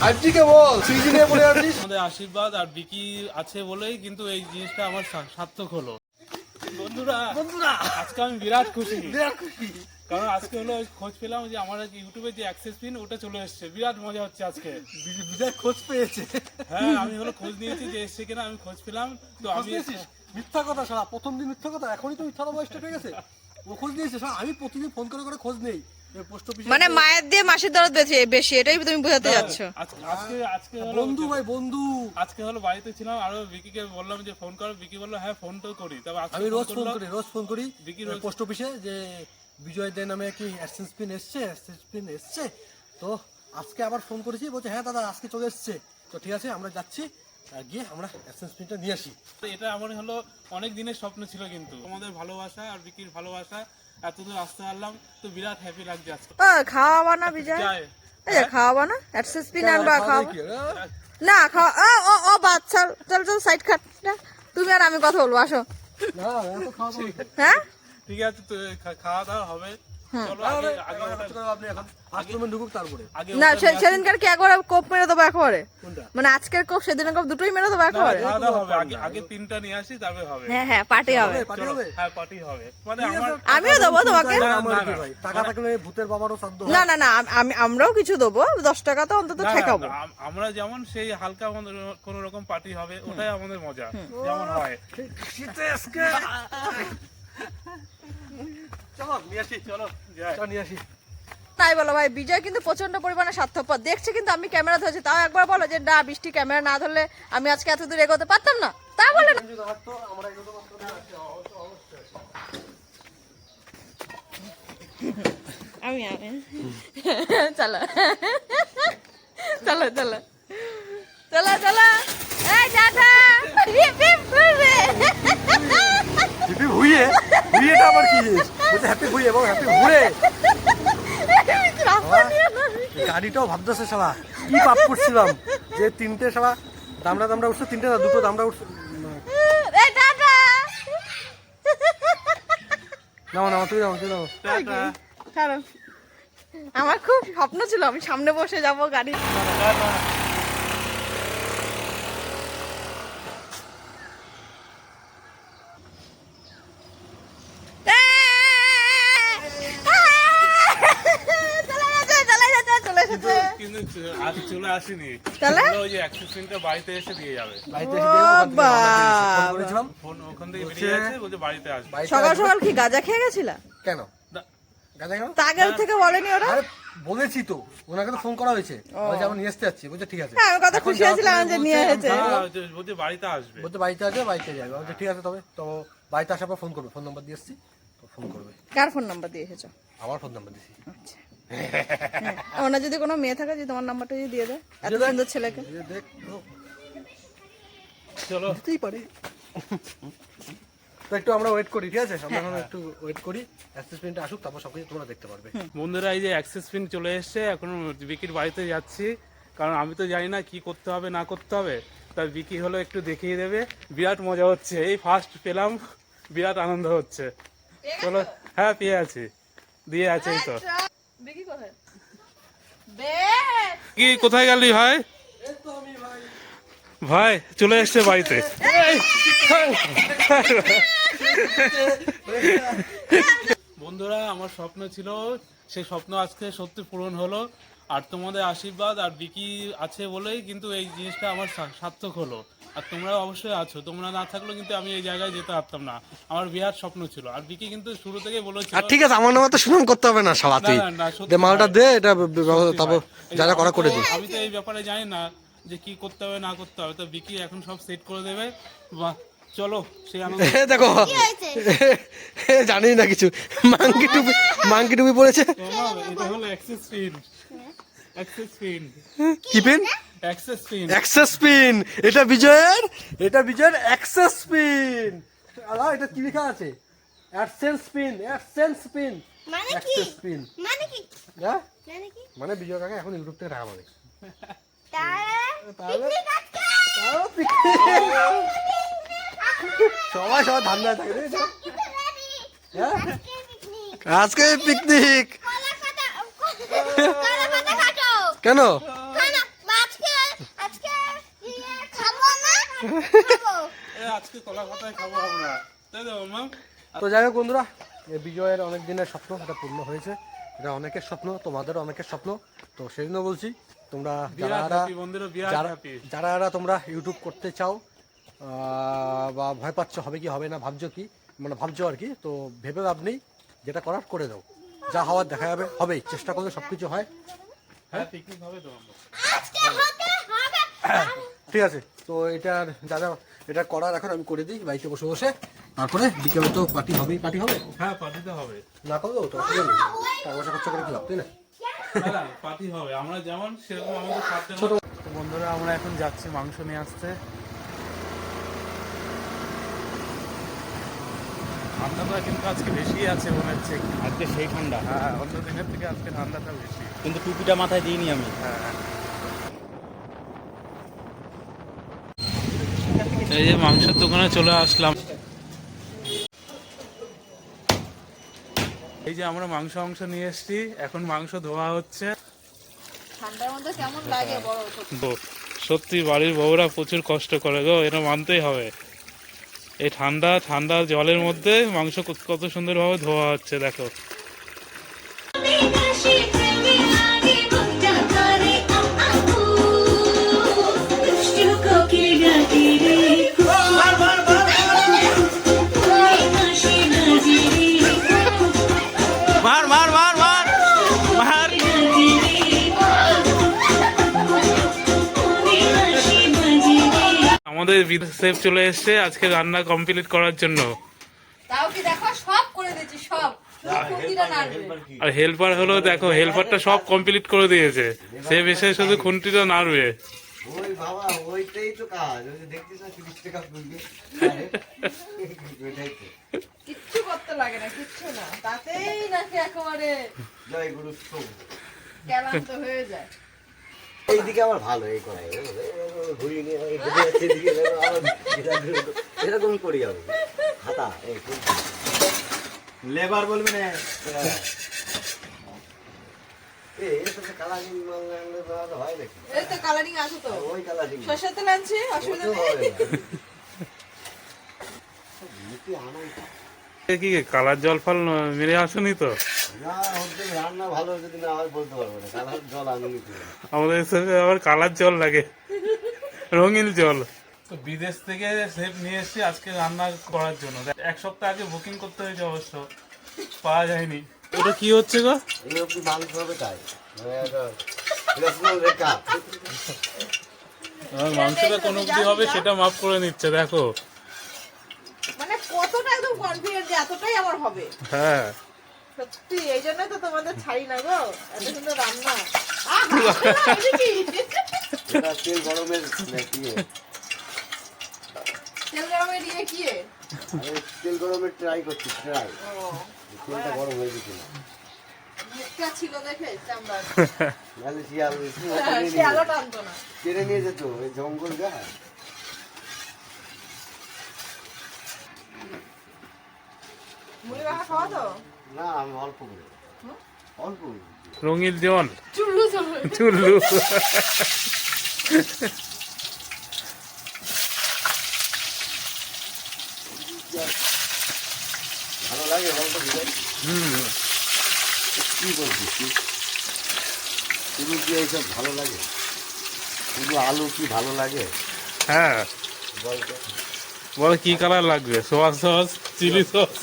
Five বল নিয়ে পড়ে আছিস আমাদের আশীর্বাদ আর বিকি আছে বলেই কিন্তু এই জিনিসটা আমার সার্থক হলো। বন্ধুরা বন্ধুরা। আজকে আমি বিরাট খুশি। বিরাট খুশি। কারণ আজকে হলো খোঁজ পেলাম যে আমার ইউটিউবে যে অ্যাক্সেস পিন ওটা চলে এসেছে। বিরাট মজা হচ্ছে আজকে। বি- বিজয় খোঁজ পেয়েছে। হ্যাঁ আমি হলো খোঁজ নিয়েছি যে এসছে কিনা আমি খোঁজ পেলাম। তো আমি মিথ্যা কথা সারা প্রথম দিন মিথ্যা কথা এখনই তো মিথ্যা বয়সটা পেয়ে গেছে। ও খোঁজ নিয়েছে আমি প্রতিদিন ফোন করে করে খোঁজ নেই। মানে মায়ের দিয়ে মাসির দরদ বেশি বেশি এটাই তুমি বোঝাতে যাচ্ছ। আজকে আজকে আজকে বন্ধু ভাই বন্ধু। আজকে হলো বাড়িতে ছিলাম আরও বিকিকে বললাম যে ফোন করো বিকি বলল হ্যাঁ ফোন তো করি। তবে আজকে আমি রোজ ফোন করি রোজ ফোন করি। বিকি রোজ- পোস্ট অফিসে যে বিজয় দে নামে কি অ্যাডসেন্স পিন এসছে অ্যাডসেন্স পিন এসছে। তো আজকে আবার ফোন করেছি বলছে হ্যাঁ দাদা আজকে চলে এসছে। তো ঠিক আছে আমরা যাচ্ছি গিয়ে আমরা অ্যাডসেন্স পিনটা নিয়ে আসি। তো এটা আমার হলো অনেক দিনের স্বপ্ন ছিল কিন্তু। তোমাদের ভালোবাসা আর বিকির ভালোবাসা এতদূর আসতে পারলাম তো বিরাট হ্যাপি লাগছে আজকে। ও, খাওয়াবা না বিজয়? এই যে খাওয়াবা না? অ্যাডসেস পিন আনবা খাওয়াবা। কি, না খাওয়া ও ও ও বাচ্চা চল চল সাইড কাট না। তুমি আর আমি কথা বলব আসো। না এত খাওয়া হ্যাঁ? ঠিক আছে তো খাওয়া দাওয়া হবে। আগে না। সেদিনকার কি একবারে কোপ মেরে দেবো একেবারে? মানে আজকের কোপ সেদিনের কোপ দুটোই মেরে দেবো একেবারে? খাওয়া দাওয়া হবে আগে আগে তিনটা নিয়ে আসি তবে হবে। হ্যাঁ হ্যাঁ পার্টি হবে। পার্টি চলো, হবে। হ্যাঁ পার্টি হবে। মানে আমিও দেবো তোমাকে। টাকা থাকলে ভূতের বাবারও শ্রাদ্ধ না না না আমি আমরাও কিছু দেবো। দশ টাকা তো অন্তত ঠেকাবো। আমরা যেমন সেই হালকা আমাদের কোন রকম পার্টি হবে ওটাই আমাদের মজা যেমন হয়। তাই বলো ভাই বিজয় কিন্তু প্রচণ্ড পরিমাণে স্বার্থপর। দেখছে কিন্তু আমি ক্যামেরা ধরেছি তাও একবার বলো যে না বৃষ্টি ক্যামেরা না ধরলে আমি আজকে এত দূর এগোতে পারতাম না। তা বলে না। আমি আমি। চলো। চলো চলো। চলো চলো। এই টাটা বলছে এবং হ্যাপি ঘুরে। গাড়িটাও ভাবতেছে সবা কি পাপ করছিলাম? যে তিনটে সবা দামড়া দামড়া উঠছে তিনটে না দুটো দামড়া উঠছে। নাও নাও তুই নাও তুই নাও আমার খুব স্বপ্ন ছিল আমি সামনে বসে যাব গাড়ি চলে গেছে, চলে গেছে, চলে এসেছে। কিন্তু আজ চলে আসেনি। তাহলে? ওই যে অ্যাক্সেসমেন্টটা বাড়িতে এসে দিয়ে যাবে। বাড়িতে এসে দিয়ে ওখান ফোন ওখান থেকে বেরিয়ে গেছে বলছে বাড়িতে আসবে সকাল সকাল কি গাঁজা খেয়ে গেছিলা? কেন? গাঁজা কেন? তা থেকে বলেনি ওরা? বলেছি তো। ওনাকে তো ফোন করা হয়েছে। বলছে আমি নিয়ে আসতে যাচ্ছি। বলছে ঠিক আছে। হ্যাঁ, আমি এখন খুশি যে নিয়ে এসেছে। হ্যাঁ, বলছে- বাড়িতে আসবে। বলছে বাড়িতে আছে বাড়িতে যাবে। বলছে ঠিক আছে তবে তো বাড়িতে আসার পর ফোন করবে। ফোন নাম্বার দিয়ে এসছি তো ফোন করবে। কার ফোন নাম্বার দিয়ে এসেছ আমার ফোন নাম্বার দিয়েছি। আচ্ছা। হ্যাঁ, ওনার যদি কোনো মেয়ে থাকে যদি তোমার নাম্বারটা যদি দিয়ে দেয় এত সুন্দর ছেলেকে। তো, চলো। দিতেই পারে। তো একটু আমরা ওয়েট করি ঠিক আছে? আমরা হ্যাঁ। এখন একটু ওয়েট করি অ্যাক্সেস অ্যাসেসমেন্টটা আসুক তারপর সব কিছু তোমরা দেখতে পারবে। বন্ধুরা এই যে অ্যাক্সেস পিন চলে এসছে এখন বিকির বাড়িতে যাচ্ছি। কারণ আমি তো জানি না কি করতে হবে না করতে হবে। তাই বিকি হলো একটু দেখিয়ে দেবে। বিরাট মজা হচ্ছে। এই ফার্স্ট পেলাম বিরাট আনন্দ হচ্ছে। চলো। হ্যাঁ পেয়ে আছি। দিয়ে আছে এই তো বিকি কোথায়? কি কোথায় গেলি ভাই? ভাই চলে এসছে বাড়িতে। বন্ধুরা আমার স্বপ্ন ছিল সেই স্বপ্ন আজকে সত্যি পূরণ হলো। আর তোমাদের আশীর্বাদ আর বিকি আছে বলেই কিন্তু এই জিনিসটা আমার সার্থক হলো। আর তোমরা অবশ্যই আছো। তোমরা না থাকলেও কিন্তু আমি এই জায়গায় যেতে পারতাম না। আমার বিরাট স্বপ্ন ছিল। আর বিকি কিন্তু শুরু থেকে বলেছিল আর ঠিক আছে আমার নামে তো সুনাম করতে হবে না সবা তুই না, না, না, সত্যি দে মালটা দে এটা তারপর। যা যা করা করে দিস আমি তো এই ব্যাপারে জানি না যে কি করতে হবে না করতে হবে। তো বিকি এখন সব সেট করে দেবে। বাহ চলো দেখো। এ জানি না কিছু। মাঙ্কি টুপি মাঙ্কি টুপি পড়েছে। এটা হলো অ্যাক্সেস পিন অ্যাক্সেস পিন কি pin access pin access pin এটা বিজয়ের এটা বিজয়ের অ্যাক্সেস পিন আলা এটা কি লেখা আছে? অ্যাডসেন্স পিন অ্যাডসেন্স পিন মানে কি? অ্যাক্সেস পিন মানে কি? হ্যাঁ? মানে কি? মানে বিজয় কাকা এখন ইউটিউব থেকে টাকা পাবে তাহলে তাহলে পিকনিক। সবাই সবাই ধান্দা থাকে রে, যা। হ্যাঁ? আজকে পিকনিক আজকে পিকনিক কলা পাতা কলা পাতা কাটো কেন? খানা আজকে আজকে খাব না খাব এ, আজকে কলা পাতায় খাব আমরা। তাই তো যাই হোক বন্ধুরা বিজয়ের অনেক দিনের স্বপ্ন এটা পূর্ণ হয়েছে। এটা অনেকের স্বপ্ন তোমাদের অনেকের স্বপ্ন। তো সেই জন্য বলছি তোমরা যারা যারা- যারা তোমরা ইউটিউব করতে চাও বা ভয় পাচ্ছ হবে কি হবে না ভাবছ কি মানে ভাবছ আর কি তো ভেবে লাভ নেই যেটা করার করে দাও। যা হওয়ার দেখা যাবে হবেই চেষ্টা করলে সব কিছু হয়। হ্যাঁ? পিকনিক হবে তো হবে। ঠিক আছে তো এটার যা যা এটা করার এখন আমি করে দিই বাইকে বসে বসে। তারপরে বিকেলে তো পার্টি হবেই পার্টি হবে? হ্যাঁ পার্টিতে হবে। না করলেও তো টাকা পয়সা খরচা করে কি লাভ তাই না? পার্টি হবে। আমরা যেমন সেরকম আমাদের সাথে বন্ধুরা আমরা এখন যাচ্ছি মাংস নিয়ে আসতে। ঠান্ডাটা কিন্তু আজকে বেশি আছে মনে হচ্ছে আজকে সেই ঠান্ডা? হ্যাঁ অন্য দিনের থেকে আজকে ঠান্ডাটা বেশি। কিন্তু টুপিটা মাথায় দিইনি আমি। হ্যাঁ এই যে মাংসের দোকানে চলে আসলাম। এই যে আমরা মাংস মাংস নিয়ে এসেছি এখন মাংস ধোয়া হচ্ছে। ঠান্ডার মধ্যে কেমন লাগে বড় সত্যি বাড়ির বউরা প্রচুর কষ্ট করে গো এটা মানতেই হবে। এই ঠান্ডা ঠান্ডা জলের মধ্যে মাংস কত- সুন্দরভাবে ধোয়া হচ্ছে দেখো। আমাদের সেফ চলে এসেছে আজকে রান্না কমপ্লিট করার জন্য। তাও কি দেখো সব করে দিয়েছি সব। আর হেল্পার হলো দেখো হেল্পারটা সব কমপ্লিট করে দিয়েছে। সে এসে শুধু খুন্তিটা নাড়বে। ওই বাবা ওইটাই তো কাজ। ওই দেখছিস না তিরিশ টাকা করবি ওইটাই তো। কিচ্ছু করতে লাগে না কিচ্ছু না। তাতেই নাকি একেবারে জয় গুরু সোম ক্লান্ত হয়ে যায়। এইদিকে আমার ভালো এই করাই ঘুরিয়ে নিয়ে এরকমই করি আমি। হাতা এই লেবার বলবি না। কালারিং মাল তো হয় নাকি? কালারিং আছে তো। ওই কালারিং সরষের তেল আনছি অসুবিধা নেই। আনাই। কি কালার জল ফল মেরে আসেনি তো? রান্না ভালো যদি না হয় বলতে পারব না। কালার জল আমাদের আবার কালার জল লাগে রঙিন জল। তো বিদেশ থেকে সেফ নিয়ে এসেছি আজকে রান্না করার জন্য। এক সপ্তাহ আগে বুকিং করতে হয়েছে অবশ্য পাওয়া যায়নি। ওটা কি হচ্ছে গো? এই মাংস হবে তাই। আমার মাংসটা কোন অবধি হবে সেটা মাফ করে নিচ্ছে দেখো মানে কতটা একদম কনফিডেন্ট যে এতটাই আমার হবে। হ্যাঁ। সত্যি এই জন্যই তো তোমাদের ছাড়ি না গো। এত সুন্দর রান্না। আহা, এটা কি? এটা তেল গরমের তেল গরমে দিয়ে কি তেল গরমের ট্রাই করছি ট্রাই তেলটা গরম হয়ে গেছে ছিল দেখে শিয়াল টানতো না। কেড়ে নিয়ে যেত ওই জঙ্গল গা মুড়ি মাখা খাওয়া তো? না আমি অল্প করে। অল্প করে। রঙিন জল চুল্লু চুল্লু। ভালো লাগে বলতো হুম। কি শুধু কি এইসব ভালো লাগে? শুধু আলু কি ভালো লাগে? হ্যাঁ। বল বলো কি কালার লাগবে? Soya sauce chilli sauce.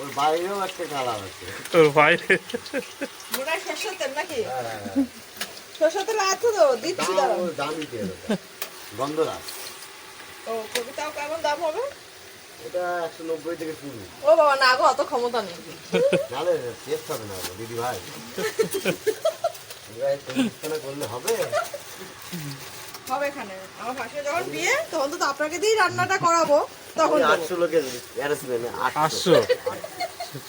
ওর বাইরেও একটা কালার আছে। ওর বাইরে। সরষের তেল নাকি? হ্যাঁ, সরষের তেল আছে তো দিচ্ছি দাঁড়াও। দাম তেল। গন্ধরাজ ও কবিতাও কেমন দাম হবে? এটা একশো নব্বই থেকে শুরু। ও বাবা না গো অত ক্ষমতা নেই। নাহলে টেস্ট হবে না দিদি ভাই করলে হবে? হবে এখানে। আমার পাশে যখন বিয়ে তখন তো আপনাকে দিয়েই রান্নাটা করাবো তখন আটশো লোকের অ্যারেঞ্জমেন্ট আটশো।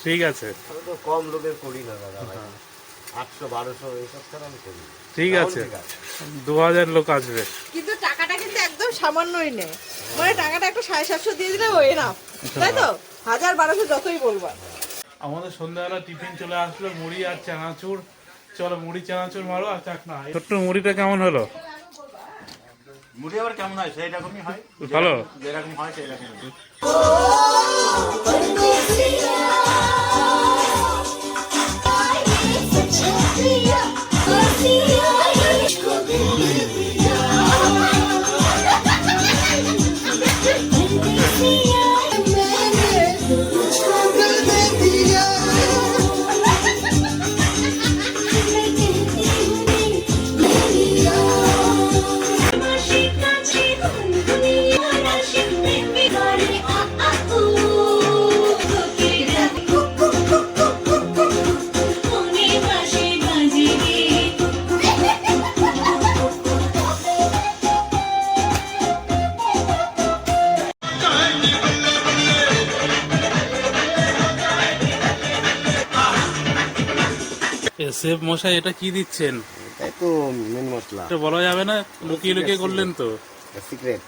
ঠিক আছে। তো কম লোকের করি না দাদা ভাই। আটশো বারোশো এইসব ছাড়া আমি করি ঠিক আছে। দু হাজার লোক আসবে। কিন্তু টাকাটা কিন্তু একদম সামান্যই নেই মানে টাকাটা একটু সাড়ে সাতশো দিয়ে দিলে ও এনাফ তাই তো? হাজার বারোশো যতই বলবা আমাদের সন্ধ্যাবেলা টিফিন চলে আসলো মুড়ি আর চানাচুর। চলো মুড়ি চানাচুর মারো আর চাক না ছোট্ট মুড়িটা কেমন হলো? মুড়ি আবার কেমন হয়? সেই রকমই হয় ভালো। যেরকম হয় সেই রকমই মাসি সেফ মশাই এটা কি দিচ্ছেন? তাই তো মেন মশলা। এটা বলা যাবে না? লুকিয়ে লুকিয়ে করলেন তো? সিক্রেট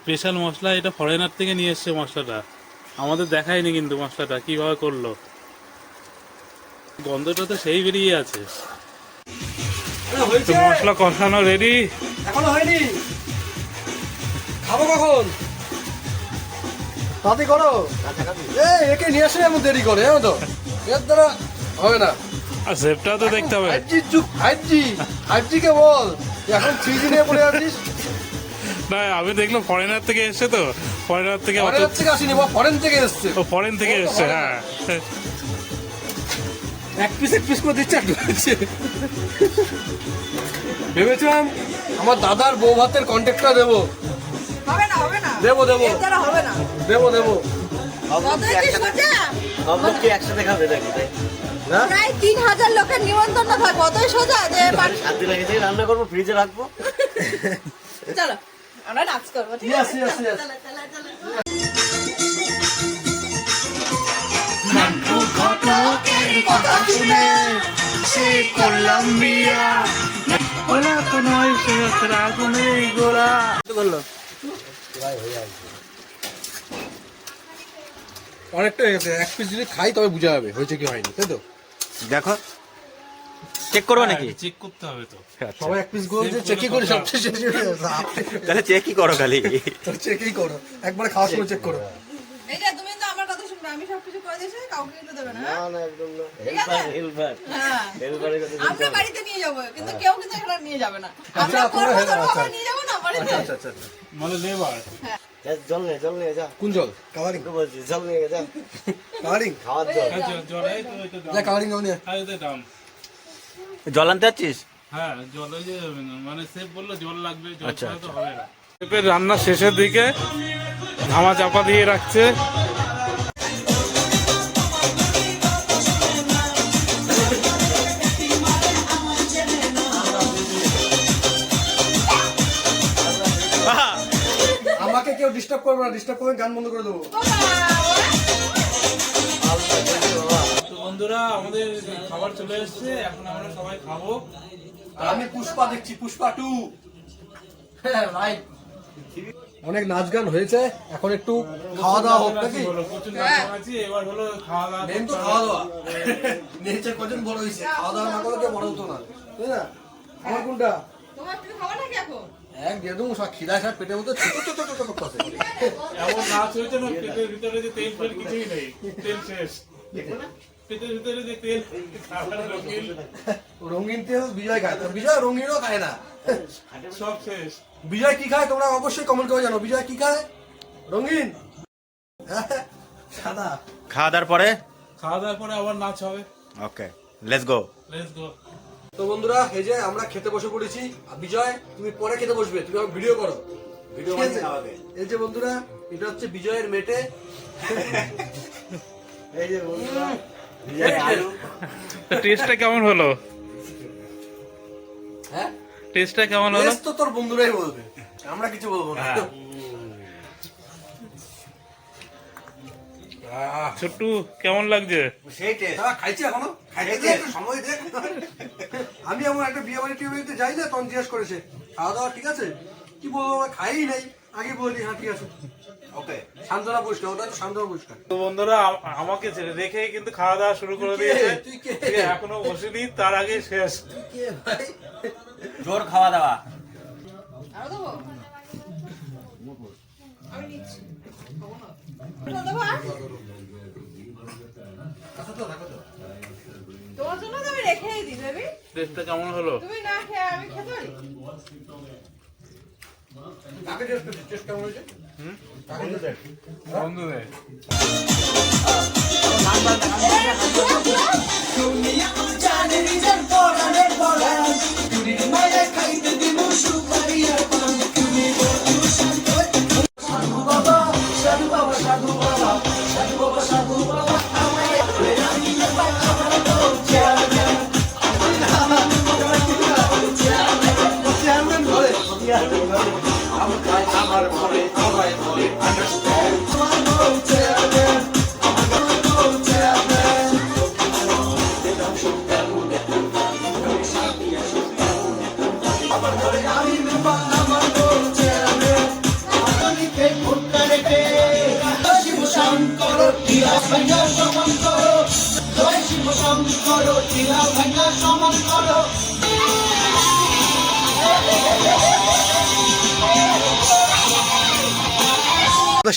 স্পেশাল মশলা এটা ফরেনার থেকে নিয়ে এসছে মশলাটা। আমাদের দেখায়নি কিন্তু মশলাটা কীভাবে করল? গন্ধটা তো সেই বেরিয়ে আছে। মশলা কষানো রেডি এখনও হয়নি। খাব কখন? তাতে করো। এ একে নিয়ে আসলে এমন দেরি করে জানো তো? এর দ্বারা হবে না। আর সেফটাও তো দেখতে হবে। ফাইভ জি যুগ ফাইভ জি ফাইভ জি কে বল। এখন থ্রি জি নিয়ে পড়ে আছিস? না আমি দেখলাম ফরেনার থেকে এসছে তো। ফরেনার থেকে অত ফরেন থেকে আসিনি বা ফরেন থেকে এসছে। ও ফরেন থেকে এসছে হ্যাঁ। এক পিস এক পিস করে দিচ্ছে একটু দিচ্ছে। ভেবেছিলাম আমার দাদার বউ ভাতের কন্ট্যাক্টটা দেবো। হবে না হবে না। দেবো দেবো। এর দ্বারা হবে না। দেবো দেবো। একসাথে খাবে নাকি? তাই প্রায় তিন হাজার লোকের নিমন্ত্রণ থাকবে কতই সোজা যে সাত দিন আগে থেকে রান্না করব ফ্রিজে রাখব। চলো আমরা নাচ করব ঠিক আছে? yes, yes. অনেকটা হয়ে গেছে এক পিস যদি খাই তবে বোঝা যাবে হয়েছে কি হয়নি তাই তো? দেখো চেক করবে নাকি? চেক করতে হবে তো। সবাই এক পিস গোল চেকই করে সব শেষে তাহলে চেকই করো খালি। চেকই করো একবার খাওয়ার সময় চেক করো। এই যে তুমি তো আমার কথা শুনবে আমি সবকিছু করে দিয়েছি কাউকে কিন্তু দেবে না না না একদম না। হেল্পার হেল্পার হ্যাঁ। হেল্পারের কথা আমরা বাড়িতে নিয়ে যাব কিন্তু কেউ কিন্তু এখানে নিয়ে যাবে না। আমরা তোমরা করব হেলে- ধরবো, আচ্ছা। আমরা নিয়ে যাব না বাড়িতে। আচ্ছা আচ্ছা আচ্ছা। মানে লেবার জল নে জল নিয়ে যা। কোন জল? কালারিং। তোকে বলছি জল নিয়ে যা। কালারিং? খাওয়ার জল। জল এই তো এটা যা কালারিং নাও নিয়ে হ্যাঁ এটা দাম। জল আনতে যাচ্ছিস? হ্যাঁ জল ওই যে মানে সেফ বলল জল লাগবে জল আচ্ছা, ছাড়া তো হবে না। সেফের রান্না শেষের দিকে ধামা চাপা দিয়ে রাখছে। ডিস্টার্ব করবে না ডিস্টার্ব করবে গান বন্ধ করে দেবো। বন্ধুরা আমাদের খাবার চলে এসেছে এখন আমরা সবাই খাব। আমি পুষ্পা দেখছি পুষ্পা টু। অনেক নাচ গান হয়েছে এখন একটু খাওয়া দাওয়া হোক নাকি? হলো এবার হলো খাওয়া দাওয়া মেন তো খাওয়া দাওয়া। নেচে কজন বড় হয়েছে? খাওয়া দাওয়া না করলে কেউ বড় হতো না তাই না? আমার কোনটা? তোমার খাব নাকি এখন? এক দিয়ে দেবো সব খিদা সব পেটের মধ্যে ছোট ছোট ছোট ছোট করতে এমন নাচ হয়েছে না পেটের ভিতরে যে তেল ফেল কিছুই নেই তেল শেষ। পেটের ভিতরে যে তেল রঙিন, রঙিন তেল বিজয় খায় তো বিজয় রঙিনও খায় না। সব শেষ। বিজয় কি খায় তোমরা অবশ্যই কমেন্ট করে জানো। বিজয় কি খায়? রঙিন। সাদা। খাওয়া দাওয়ার পরে? খাওয়া দাওয়ার পরে আবার নাচ হবে। Okay let's go let's go তো বন্ধুরা এই যে আমরা খেতে বসে পড়েছি। বিজয় তুমি পরে খেতে বসবে তুমি আমার ভিডিও করো। ভিডিও এই যে বন্ধুরা এটা হচ্ছে বিজয়ের মেটে। এই যে বন্ধুরা টেস্টটা কেমন হলো? হ্যাঁ? টেস্টটা কেমন হলো? টেস্ট তো তোর বন্ধুরাই বলবে। আমরা কিছু বলব না। ছোট্টু কেমন লাগছে? খাইছি এখনও? সময় দে আমি এমন একটা বিয়ে বাড়ি টিয়ে বাড়িতে যাই না তখন জিজ্ঞেস করেছে খাওয়া দাওয়া ঠিক আছে? কি বলব খাই নাই। আগে বলি হ্যাঁ ঠিক আছে। ওকে শান্তনা পুরস্কার ওটা তো শান্তনা পুরস্কার। তো বন্ধুরা আমাকে ছেড়ে রেখে কিন্তু খাওয়া দাওয়া শুরু করে দিয়েছে। তুই কে? ঠিক এখনও বসিনি তার আগে শেষ। কে জোর খাওয়া দাওয়া। আরও দেবো? আমি নিচ্ছি। টেস্টটা কেমন হলো? তুমি না খেয়ে আমি খেতে পারি কাকে টেস্ট করছিস? টেস্ট কেমন হয়েছে? কাকে টেস্ট বন্ধুদের।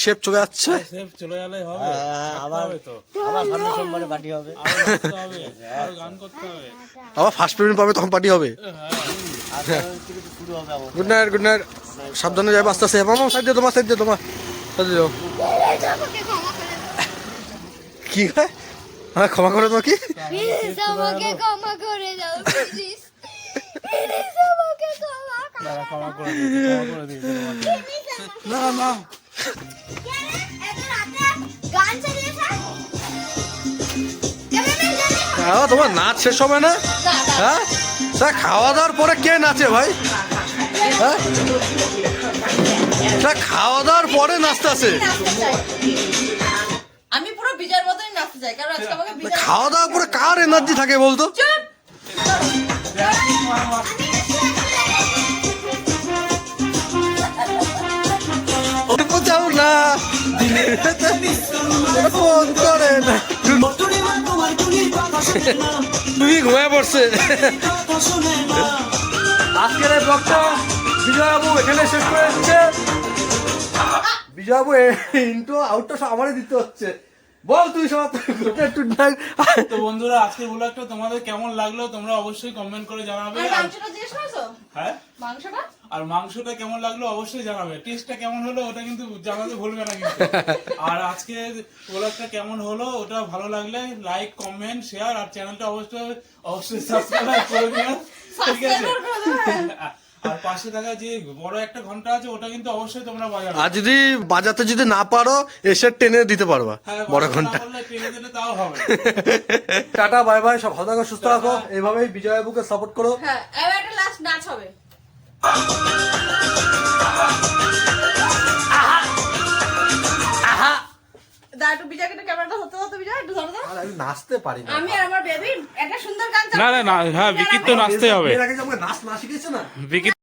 শেপ চলে যাচ্ছে সেফ চলে গেলে হবে। আবার তো। আবার সামনে সোমবারে পার্টি হবে। হবে আরও গান করতে হবে। আবার ফার্স্ট পেমেন্ট পাবে তখন পার্টি হবে। আবার গুড নাইট গুড নাইট সাবধানে যাবে আস্তে আস্তে। মামা সাইড দিয়ে তোমার সাইড দিয়ে তোমার সাইড দিও। ক্ষমা করে কি? হয় হ্যাঁ ক্ষমা করে দাও কি আমাকে ক্ষমা করে দাও। প্লিজ আমাকে ক্ষমা করে ক্ষমা করে তোমাকে। না না। হ্যাঁ, তোমার নাচ শেষ হবে না? হ্যাঁ? স্যার খাওয়া দাওয়ার পরে কে নাচে ভাই? হ্যাঁ? স্যার খাওয়া দাওয়ার পরে নাচতে আসে আমি পুরো মতনই নাচতে চাই কারণ আজকে আমাকে বিজয় খাওয়া দাওয়ার পরে কার এনার্জি থাকে বলতো? না ফোন করে না। তুমি ঘুমায় পড়ছে। আজকের এই ব্লগটা বিজয়বাবু এখানে শেষ করে দিচ্ছে। বিজয়বাবু ইন্টো আউটটা সব আমারই দিতে হচ্ছে। বল তুই সব। একটু তো বন্ধুরা আজকের ব্লগটা তোমাদের কেমন লাগল তোমরা অবশ্যই কমেন্ট করে জানাবে। আর আর- মাংসটা জিজ্ঞেস করেছ? হ্যাঁ? মাংসটা? আর মাংসটা কেমন লাগল অবশ্যই জানাবে। টেস্টটা কেমন হলো ওটা কিন্তু জানাতে ভুলবে না কিন্তু। আর আজকে ব্লগটা কেমন হলো ওটা ভালো লাগলে লাইক কমেন্ট শেয়ার আর চ্যানেলটা অবশ্যই অবশ্যই সাবস্ক্রাইব করে দিও। ঠিক আছে। আর পাশে থাকা যে বড় একটা ঘণ্টা আছে ওটা কিন্তু অবশ্যই তোমরা বাজাবে। আর যদি বাজাতে যদি না পারো এসে টেনে দিতে পারবা হ্যাঁ, বড় ঘণ্টা। টেনে দিলে তাও হবে। টাটা বাই বাই সব ভালো থাকো সুস্থ থাকো এইভাবেই বিজয়বাবুকে সাপোর্ট করো। হ্যাঁ এবার একটা লাস্ট নাচ হবে। বিজয়। নাচতে পারি না। আমি আর আমার বেবি একটা সুন্দর গান না না না হ্যাঁ বিকির তো নাচতে হবে। নাচ না শিখেছে না? বিকির